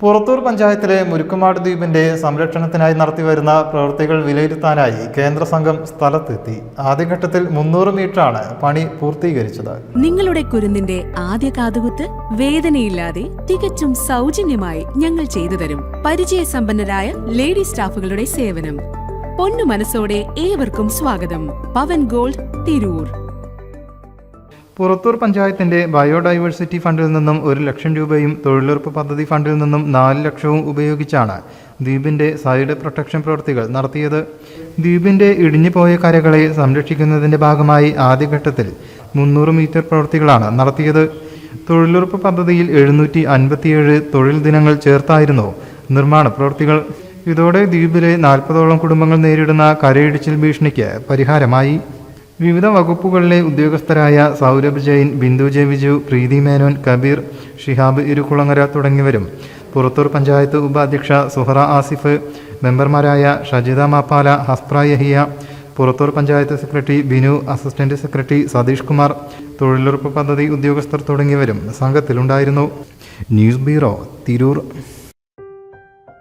പുറത്തൂർ പഞ്ചായത്തിലെ മുരുക്കുമാട് ദ്വീപിന്റെ സംരക്ഷണത്തിനായി നടത്തിവരുന്ന പ്രവൃത്തികൾ വിലയിരുത്താനായി കേന്ദ്ര സംഘം സ്ഥലത്തെത്തി. ആദ്യഘട്ടത്തിൽ മുന്നൂറ് മീറ്ററാണ് പണി പൂർത്തീകരിച്ചത്. നിങ്ങളുടെ കുരുന്നിന്റെ ആദ്യ കാതുകുത്ത് വേദനയില്ലാതെ തികച്ചും സൗജന്യമായി ഞങ്ങൾ ചെയ്തു തരും. പരിചയസമ്പന്നരായ ലേഡി സ്റ്റാഫുകളുടെ സേവനം. പൊന്നു മനസ്സോടെ ഏവർക്കും സ്വാഗതം. പവൻ ഗോൾഡ് തിരൂർ. പുറത്തൂർ പഞ്ചായത്തിന്റെ ബയോഡൈവേഴ്സിറ്റി ഫണ്ടിൽ നിന്നും ഒരു ലക്ഷം രൂപയും തൊഴിലുറപ്പ് പദ്ധതി ഫണ്ടിൽ നിന്നും നാല് ലക്ഷവും ഉപയോഗിച്ചാണ് ദ്വീപിന്റെ സൈഡ് പ്രൊട്ടക്ഷൻ പ്രവൃത്തികൾ നടത്തിയത്. ദ്വീപിന്റെ ഇടിഞ്ഞുപോയ കരകളെ സംരക്ഷിക്കുന്നതിന്റെ ഭാഗമായി ആദ്യഘട്ടത്തിൽ മുന്നൂറ് മീറ്റർ പ്രവൃത്തികളാണ് നടത്തിയത്. തൊഴിലുറപ്പ് പദ്ധതിയിൽ എഴുന്നൂറ്റി അൻപത്തിയേഴ് തൊഴിൽ ദിനങ്ങൾ ചേർത്തായിരുന്നു നിർമ്മാണ പ്രവൃത്തികൾ. ഇതോടെ ദ്വീപിലെ നാൽപ്പതോളം കുടുംബങ്ങൾ നേരിടുന്ന കരയിടിച്ചിൽ ഭീഷണിക്ക് പരിഹാരമായി. വിവിധ വകുപ്പുകളിലെ ഉദ്യോഗസ്ഥരായ സൗരഭ് ജെയിൻ ബിന്ദു ജെ വിജു പ്രീതി മേനോൻ കബീർ ഷിഹാബ് ഇരുക്കുളങ്ങര തുടങ്ങിയവരും. പുറത്തൂർ പഞ്ചായത്ത് ഉപാധ്യക്ഷ സുഹറ ആസിഫ് മെമ്പർമാരായ Shajitha Mappala ഹസ്പ്ര Yahiya Purathur panchayat secretary Binu assistant secretary Satheesh Kumar തൊഴിലുറപ്പ് പദ്ധതി ഉദ്യോഗസ്ഥർ തുടങ്ങിയവരും സംഘത്തിലുണ്ടായിരുന്നു. News bureau Tirur.